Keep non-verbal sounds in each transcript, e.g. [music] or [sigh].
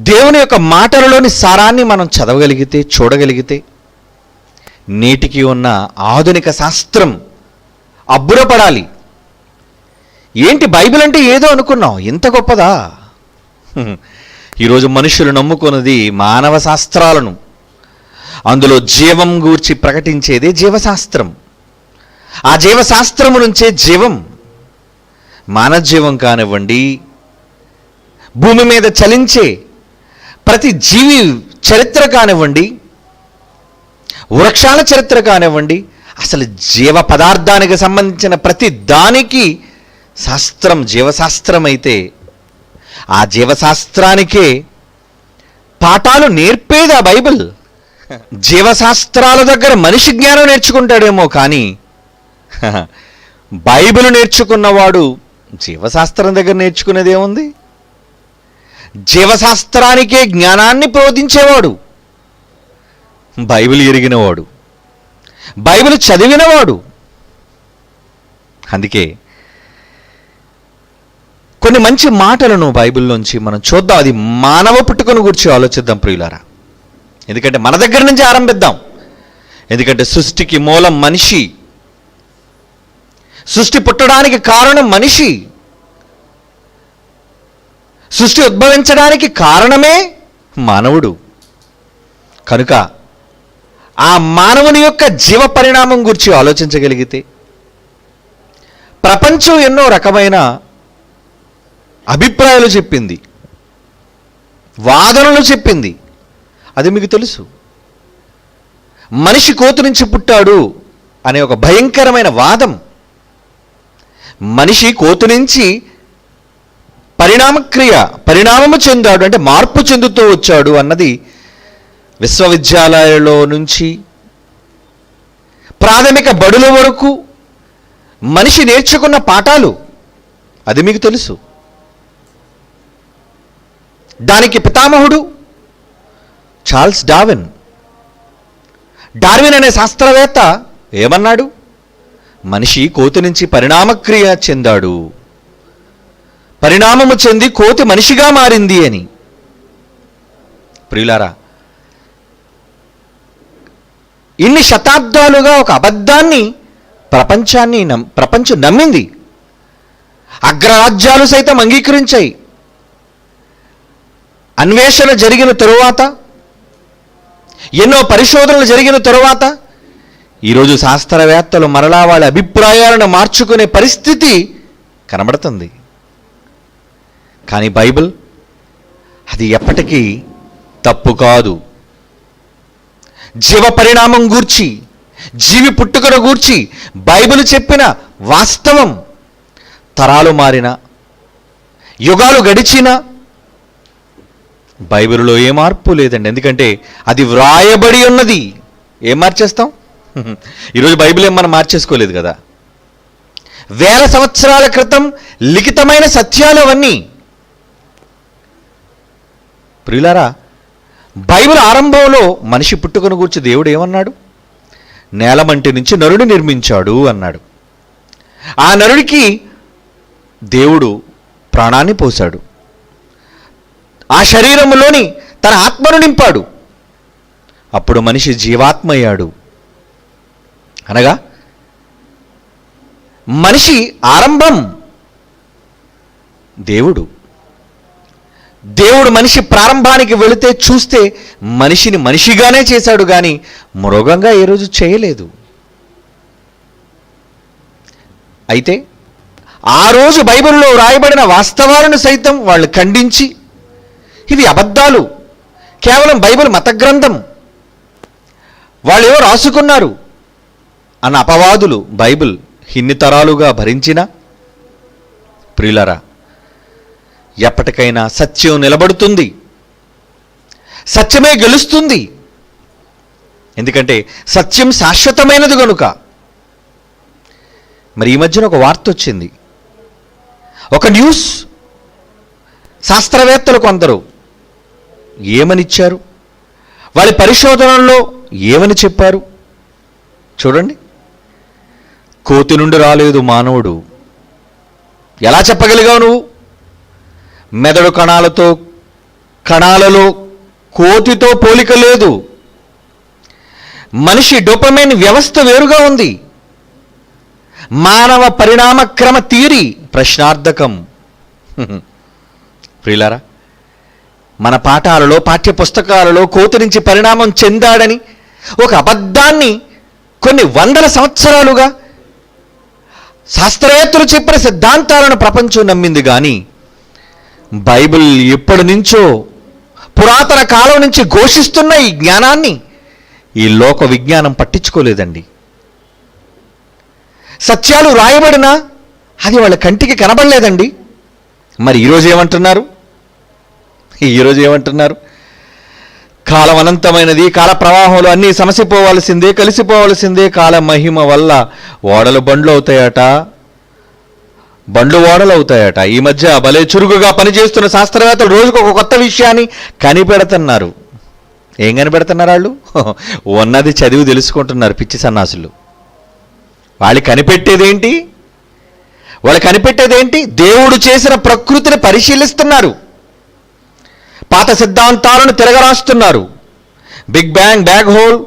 దేవుని యొక్క మాటలలోని సారాన్ని మనం చదవగలిగితే చూడగలిగితే నేటికి ఉన్న ఆధునిక శాస్త్రం అబ్బురపడాలి. ఏంటి బైబిల్ అంటే ఏదో అనుకున్నాం ఇంత గొప్పదా? ఈరోజు మనుషులు నమ్ముకున్నది మానవ శాస్త్రాలను. అందులో జీవం గూర్చి ప్రకటించేదే జీవశాస్త్రం. ఆ జీవశాస్త్రము నుంచే జీవం. మానవ జీవం కానివ్వండి భూమి మీద చలించే ప్రతి జీవి చరిత్ర కానివ్వండి వృక్షాల చరిత్ర కానివ్వండి అసలు జీవ పదార్థానికి సంబంధించిన ప్రతి దానికి శాస్త్రం జీవశాస్త్రం అయితే ఆ జీవశాస్త్రానికే పాఠాలు నేర్పేది ఆ బైబిల్. జీవశాస్త్రాల దగ్గర మనిషి జ్ఞానం నేర్చుకుంటాడేమో కానీ బైబిల్ నేర్చుకున్నవాడు జీవశాస్త్రం దగ్గర నేర్చుకునేది ఏముంది జీవశాస్త్రానికే జ్ఞానాన్ని బోధించేవాడు. బైబిల్ ఎరిగినవాడు. బైబిల్ చదివినవాడు. అందుకే కొన్ని మంచి మాటలను బైబిల్లోంచి మనం చూద్దాం. అది మానవ పుట్టుకను గురించి ఆలోచిద్దాం ప్రియులారా. ఎందుకంటే మన దగ్గర నుంచి ఆరంభిద్దాం. ఎందుకంటే సృష్టికి మూలం మనిషి. సృష్టి పుట్టడానికి కారణం మనిషి. సృష్టి ఉద్భవించడానికి కారణమే మానవుడు. కనుక ఆ మానవుని యొక్క జీవ పరిణామం గురించి ఆలోచించగలిగితే ప్రపంచం ఎన్నో రకమైన అభిప్రాయాలు చెప్పింది వాదనలు చెప్పింది. అది మీకు తెలుసు. మనిషి కోతు నుంచి పుట్టాడు అనే ఒక భయంకరమైన వాదం. మనిషి కోతు నుంచి పరిణామక్రియ పరిణామము చెందాడు అంటే మార్పు చెందుతూ వచ్చాడు అన్నది విశ్వవిద్యాలయాలలో నుంచి ప్రాథమిక బడుల వరకు మనిషి నేర్చుకున్న పాఠాలు. అది మీకు తెలుసు. దానికి పితామహుడు చార్ల్స్ డార్విన్. డార్విన్ అనే శాస్త్రవేత్త ఏమన్నాడు? మనిషి కోతి నుంచి పరిణామక్రియ చెందాడు. పరిణామము చెంది కోతి మనిషిగా మారింది అని. ప్రియులారా ఇన్ని శతాబ్దాలుగా ఒక అబద్ధాన్ని ప్రపంచాన్ని నమ్ ప్రపంచం నమ్మింది. అగ్రరాజ్యాలు సైతం అంగీకరించాయి. అన్వేషణ జరిగిన తరువాత ఎన్నో పరిశోధనలు జరిగిన తరువాత ఈరోజు శాస్త్రవేత్తలు మరలా వాళ్ళ అభిప్రాయాలను మార్చుకునే పరిస్థితి కనబడుతుంది. కానీ బైబిల్ అది ఎప్పటికీ తప్పు కాదు. జీవ పరిణామం గూర్చి జీవి పుట్టుకను గూర్చి బైబిల్ చెప్పిన వాస్తవం తరాలు మారిన యుగాలు గడిచిన బైబిల్లో ఏ మార్పు లేదండి. ఎందుకంటే అది వ్రాయబడి ఉన్నది. ఏం మార్చేస్తాం? [laughs] ఈరోజు బైబిల్ ఏం మనం మార్చేసుకోలేదు కదా. వేల సంవత్సరాల క్రితం లిఖితమైన సత్యాలు అవన్నీ ప్రియులారా బైబిల్ ఆరంభంలో మనిషి పుట్టుకను గురించి దేవుడు ఏమన్నాడు? నేలమంటి నుంచి నరుడు నిర్మించాడు అన్నాడు. ఆ నరుడికి దేవుడు ప్రాణాన్ని పోశాడు. ఆ శరీరంలోని తన ఆత్మను నింపాడు. అప్పుడు మనిషి జీవాత్మ అయ్యాడు అనగా మనిషి ఆరంభం దేవుడు. దేవుడు మనిషి ప్రారంభానికి వెళితే చూస్తే మనిషిని మనిషిగానే చేశాడు కానీ మృగంగా ఏ రోజు చేయలేదు. అయితే ఆ రోజు బైబిల్లో వ్రాయబడిన వాస్తవాలను సైతం వాళ్ళు ఖండించి ఇవి అబద్ధాలు. కేవలం బైబిల్ మత గ్రంథం వాళ్ళు ఏవో రాసుకున్నారు అన్న అపవాదులు బైబిల్ ఇన్ని తరాలుగా భరించిన? ప్రియులరా ఎప్పటికైనా సత్యం నిలబడుతుంది. సత్యమే గెలుస్తుంది. ఎందుకంటే సత్యం శాశ్వతమైనది కనుక మరి ఈ మధ్యన ఒక వార్త వచ్చింది. ఒక న్యూస్ శాస్త్రవేత్తలు కొందరు ఏమనిచ్చారు? వాళ్ళ పరిశోధనల్లో ఏమని చెప్పారు? చూడండి. కోతి నుండి రాలేదు మానవుడు. ఎలా చెప్పగలిగావు నువ్వు? మెదడు కణాలతో కణాలలో కోతితో పోలిక లేదు. మనిషి డొపమైన్ వ్యవస్థ వేరుగా ఉంది. మానవ పరిణామ క్రమ తీరి ప్రశ్నార్థకం. ప్రియులారా మన పాఠాలలో పాఠ్య పుస్తకాలలో కోతి నుంచి పరిణామం చెందాడని ఒక అబద్ధాన్ని కొన్ని వందల సంవత్సరాలుగా శాస్త్రవేత్తలు చెప్పిన సిద్ధాంతాలను ప్రపంచం నమ్మింది కానీ బైబిల్ ఎప్పటి నుంచో పురాతన కాలం నుంచి ఘోషిస్తున్న ఈ జ్ఞానాన్ని ఈ లోక విజ్ఞానం పట్టించుకోలేదండి. సత్యాలు రాయబడినా అది వాళ్ళ కంటికి కనబడలేదండి. మరి ఈరోజు ఏమంటున్నారు? ఈరోజు ఏమంటున్నారు? కాలం అనంతమైనది కాల ప్రవాహంలో అన్నీ సమసిపోవాల్సిందే కలిసిపోవాల్సిందే కాల మహిమ వల్ల ఓడలు బండ్లు అవుతాయట. బండ్లు వాడలవుతాయట అవుతాయట ఈ మధ్య భలే చురుకుగా పనిచేస్తున్న శాస్త్రవేత్తలు రోజుకు ఒక కొత్త విషయాన్ని కనిపెడుతున్నారు. ఏం కనిపెడుతున్నారు వాళ్ళు? [laughs] ఉన్నది చదివి తెలుసుకుంటున్నారు పిచ్చి సన్నాసులు. వాళ్ళు కనిపెట్టేదేంటి? వాళ్ళు కనిపెట్టేదేంటి? దేవుడు చేసిన ప్రకృతిని పరిశీలిస్తున్నారు. పాత సిద్ధాంతాలను తిరగరాస్తున్నారు. Big bang bag hole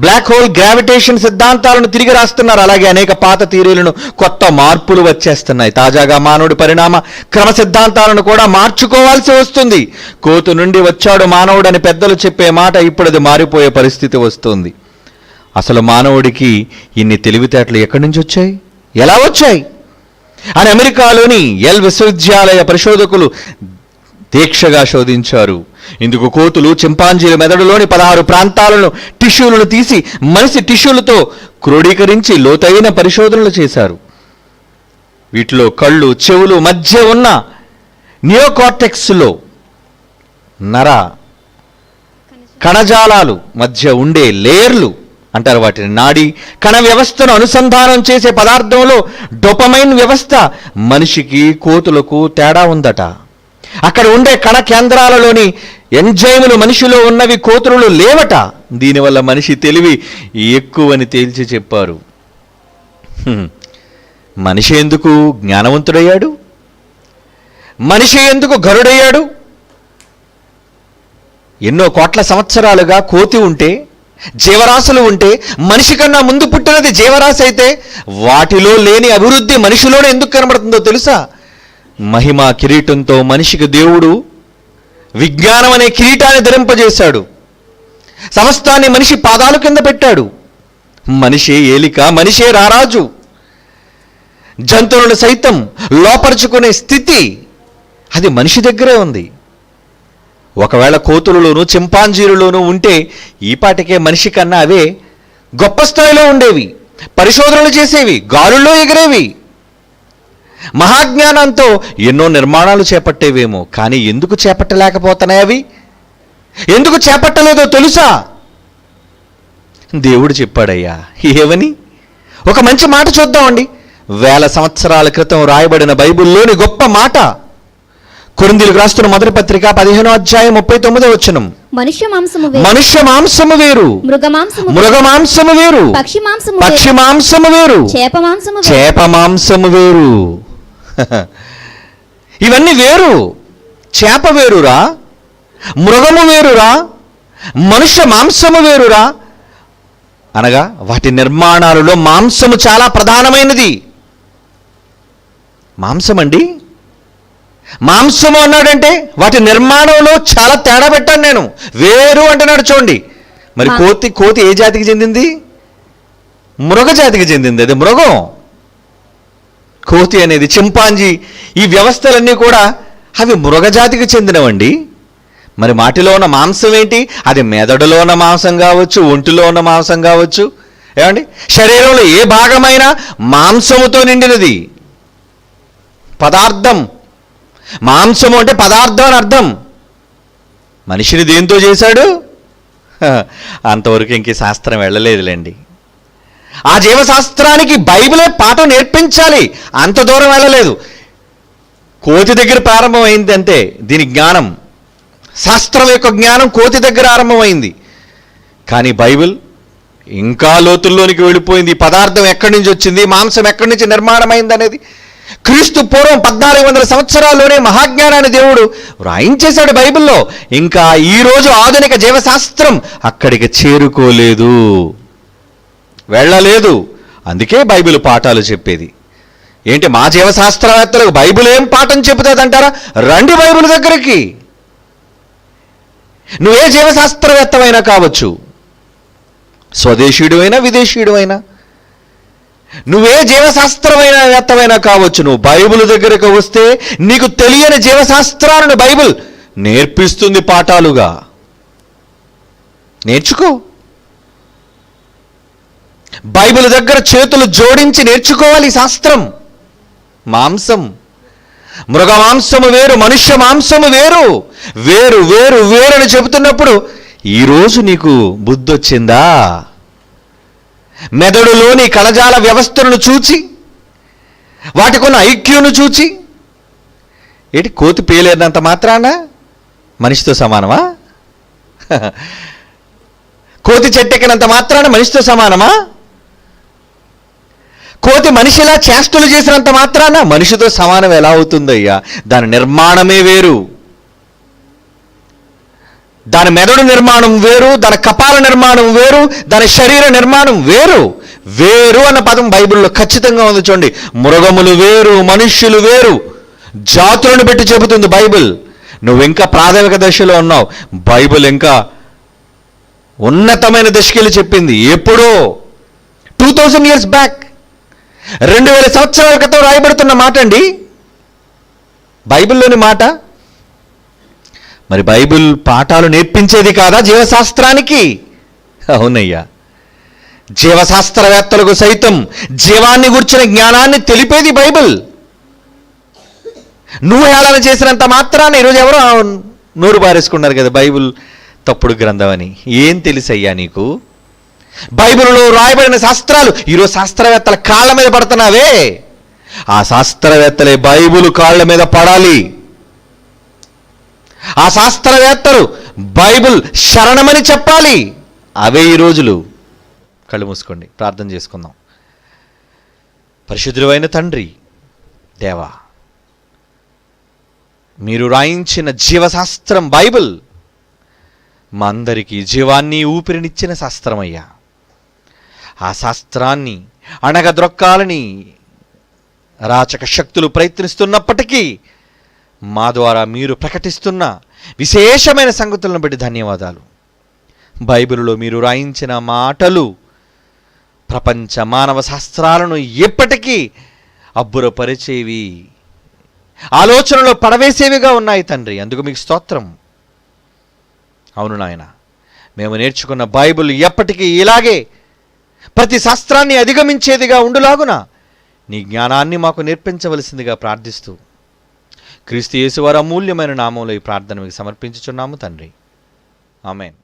black hole gravitation సిద్ధాంతాలను తిరిగి రాస్తున్నారు. అలాగే అనేక పాత థీరీలను కొత్త మార్పులు వచ్చేస్తున్నాయి. తాజాగా మానవుడి పరిణామ క్రమ సిద్ధాంతాలను కూడా మార్చుకోవాల్సి వస్తుంది. కోతు నుండి వచ్చాడు మానవుడని పెద్దలు చెప్పే మాట ఇప్పుడు అది మారిపోయే పరిస్థితి వస్తుంది. అసలు మానవుడికి ఇన్ని తెలివితేటలు ఎక్కడి నుంచి వచ్చాయి? ఎలా వచ్చాయి? అని అమెరికాలోని ఎల్ విశ్వవిద్యాలయ పరిశోధకులు దీక్షగా శోధించారు. ఇందుకు కోతులు చింపాంజీల మెదడులోని పదహారు ప్రాంతాలను టిష్యూలను తీసి మనిషి టిష్యూలతో క్రోడీకరించి లోతైన పరిశోధనలు చేశారు. వీటిలో కళ్ళు చెవులు మధ్య ఉన్న నియోకార్టెక్స్లో నర కణజాలాలు మధ్య ఉండే లేయర్లు అంటారు వాటిని. నాడి కణ వ్యవస్థను అనుసంధానం చేసే పదార్థంలో డొపమైన్ వ్యవస్థ మనిషికి కోతులకు తేడా ఉందట. అక్కడ ఉండే కణ కేంద్రాలలోని ఎంజైములు మనిషిలో ఉన్నవి కోతులు లేవట. దీనివల్ల మనిషి తెలివి ఎక్కువని తేల్చి చెప్పారు. మనిషి ఎందుకు జ్ఞానవంతుడయ్యాడు? మనిషి ఎందుకు గరుడయ్యాడు? ఎన్నో కోట్ల సంవత్సరాలుగా కోతి ఉంటే జీవరాశులు ఉంటే మనిషి కన్నా ముందు పుట్టినది జీవరాశి అయితే వాటిలో లేని అభివృద్ధి మనిషిలోనే ఎందుకు కనబడుతుందో తెలుసా? మహిమ కిరీటంతో మనిషికి దేవుడు విజ్ఞానం అనే కిరీటాన్ని ధరింపజేశాడు. సమస్తాన్ని మనిషి పాదాల కింద పెట్టాడు. మనిషే ఏలిక మనిషే రారాజు. జంతువులను సైతం లోపరుచుకునే స్థితి అది మనిషి దగ్గరే ఉంది. ఒకవేళ కోతులలోనూ చింపాంజీలలోనూ ఉంటే ఈ పాటికే మనిషి కన్నా అవే గొప్ప స్థాయిలో ఉండేవి. పరిశోధనలు చేసేవి గాలుల్లో ఎగిరేవి. మహాజ్ఞానంతో ఎన్నో నిర్మాణాలు చేపట్టేవేమో కానీ ఎందుకు చేపట్టలేకపోతున్నాయి అవి? ఎందుకు చేపట్టలేదో తెలుసా? దేవుడు చెప్పాడయ్యా ఏమని? ఒక మంచి మాట చూద్దామండి. వేల సంవత్సరాల క్రితం రాయబడిన బైబిల్లోని గొప్ప మాట. కొరిందీలకు రాస్తున్న మొదటి పత్రిక పదిహేనో అధ్యాయం ముప్పై తొమ్మిదో వచనం. మనుష్య మాంసము వేరు. మనుష్య మాంసము వేరు. మృగ మాంసము వేరు. పక్షి వేరు. చేప మాంసము వేరు. చేప మాంసము వేరు. [laughs] ఇవన్నీ వేరు. చేప వేరురా మృగము వేరురా మనుష్య మాంసము వేరురా. అనగా వాటి నిర్మాణాలలో మాంసము చాలా ప్రధానమైనది. మాంసం అండి మాంసము అన్నాడంటే వాటి నిర్మాణంలో చాలా తేడా పెట్టాను నేను. వేరు అంటున్నాడు చూడండి. మరి కోతి కోతి ఏ జాతికి చెందింది? మృగ జాతికి చెందింది. అది మృగం. కోతి అనేది చింపాంజీ. ఈ వ్యవస్థలన్నీ కూడా అవి మృగజాతికి చెందినవండి. మరి మాటిలో ఉన్న మాంసం ఏంటి? అది మెదడులో ఉన్న మాంసం కావచ్చు ఒంటిలో ఉన్న మాంసం కావచ్చు. ఏమండి? శరీరంలో ఏ భాగమైనా మాంసముతో నిండినది. పదార్థం. మాంసము అంటే పదార్థం అని అర్థం. మనిషిని దేంతో చేశాడు? అంతవరకు ఇంక శాస్త్రం వెళ్ళలేదులేండి. ఆ జీవశాస్త్రానికి బైబిలే పాఠం నేర్పించాలి. అంత దూరం వెళ్ళలేదు. కోతి దగ్గర ప్రారంభమైంది అంతే దీని జ్ఞానం. శాస్త్రం యొక్క జ్ఞానం కోతి దగ్గర ఆరంభమైంది. కానీ బైబిల్ ఇంకా లోతుల్లోనికి వెళ్ళిపోయింది. పదార్థం ఎక్కడి నుంచి వచ్చింది? మాంసం ఎక్కడి నుంచి నిర్మాణమైంది అనేది క్రీస్తు పూర్వం పద్నాలుగు వందల సంవత్సరాల్లోనే మహాజ్ఞానాన్ని దేవుడు వ్రాయించేశాడు బైబిల్లో. ఇంకా ఈరోజు ఆధునిక జీవశాస్త్రం అక్కడికి చేరుకోలేదు. వెళ్ళలేదు. అందుకే బైబిల్ పాఠాలు చెప్పేది. ఏంటి మా జీవశాస్త్రవేత్తలకు బైబిల్ ఏం పాఠం చెబుతుందంటారా? రండి బైబిల్ దగ్గరికి. నువ్వే జీవశాస్త్రవేత్తమైనా కావచ్చు. స్వదేశీయుడైనా విదేశీయుడైనా నువ్వే జీవశాస్త్రమైన వేత్తమైనా కావచ్చు. నువ్వు బైబిల్ దగ్గరకు వస్తే నీకు తెలియని జీవశాస్త్రాలను బైబిల్ నేర్పిస్తుంది పాఠాలుగా. నేర్చుకో. బైబిల్ దగ్గర చేతులు జోడించి నేర్చుకోవాలి శాస్త్రం. మాంసం. మృగ మాంసము వేరు మనుష్య మాంసము వేరు. వేరు వేరు వేరు అని చెబుతున్నప్పుడు ఈరోజు నీకు బుద్ధి వచ్చిందా మెదడులోని కణజాల వ్యవస్థలను చూచి వాటికున్న ఐక్యూను చూచి ఏంటి కోతి పేలేనంత మాత్రాన? మనిషితో సమానమా? కోతి చెట్టెక్కినంత మాత్రాన మనిషితో సమానమా? కోతి మనిషిలా చేష్టలు చేసినంత మాత్రాన మనిషితో సమానం ఎలా అవుతుందయ్యా? దాని నిర్మాణమే వేరు. దాని మెదడు నిర్మాణం వేరు దాని కపాల నిర్మాణం వేరు దాని శరీర నిర్మాణం వేరు. వేరు అన్న పదం బైబిల్లో ఖచ్చితంగా ఉంది చూడండి. మృగములు వేరు మనుష్యులు వేరు. జాతులను పెట్టి చెబుతుంది బైబిల్. నువ్వు ఇంకా ప్రాథమిక దశలో ఉన్నావు. బైబిల్ ఇంకా ఉన్నతమైన దశకెళ్ళి చెప్పింది. ఎప్పుడో? Two thousand years back. రెండు వేల సంవత్సరాల క్రితం రాయబడుతున్న మాట అండి బైబిల్లోని మాట. మరి బైబిల్ పాఠాలు నేర్పించేది కాదా జీవశాస్త్రానికి? అవునయ్యా. జీవశాస్త్రవేత్తలకు సైతం జీవాన్ని గుర్చిన జ్ఞానాన్ని తెలిపేది బైబిల్. నువ్వు హేళన చేసినంత మాత్రాన ఈరోజు ఎవరో నోరు పారేసుకున్నారు కదా బైబిల్ తప్పుడు గ్రంథం అని ఏం తెలుసయ్యా నీకు? బైబిల్లో రాయబడిన శాస్త్రాలు. ఈరోజు శాస్త్రవేత్తల కాళ్ళ మీద పడుతున్నావే. ఆ శాస్త్రవేత్తలే బైబిల్ కాళ్ళ మీద పడాలి. ఆ శాస్త్రవేత్తలు బైబిల్ శరణమని చెప్పాలి. అవే ఈ రోజులు. కళ్ళు మూసుకోండి. ప్రార్థన చేసుకుందాం. పరిశుద్ధులైన తండ్రి దేవా మీరు రాయించిన జీవశాస్త్రం బైబిల్ మా అందరికీ జీవాన్ని ఊపిరినిచ్చిన శాస్త్రమయ్యా. ఆ శాస్త్రాన్ని అణగద్రొక్కాలని రాచక శక్తులు ప్రయత్నిస్తున్నప్పటికీ మా ద్వారా మీరు ప్రకటిస్తున్న విశేషమైన సంగతులను బట్టి ధన్యవాదాలు. బైబిల్లో మీరు రాయించిన మాటలు ప్రపంచ మానవ శాస్త్రాలను ఎప్పటికీ అబ్బురపరిచేవి ఆలోచనలో పడవేసేవిగా ఉన్నాయి తండ్రి. అందుకు మీకు స్తోత్రం. అవును నాయన మేము నేర్చుకున్న బైబిల్ ఎప్పటికీ ఇలాగే ప్రతి శాస్త్రాన్ని అధిగమించేదిగా ఉండులాగున నీ జ్ఞానాన్ని మాకు నేర్పించవలసిందిగా ప్రార్థిస్తూ క్రీస్తు యేసువారి అమూల్యమైన నామంలో ఈ ప్రార్థన మీకు సమర్పించుచున్నాము తండ్రి. ఆమెన్.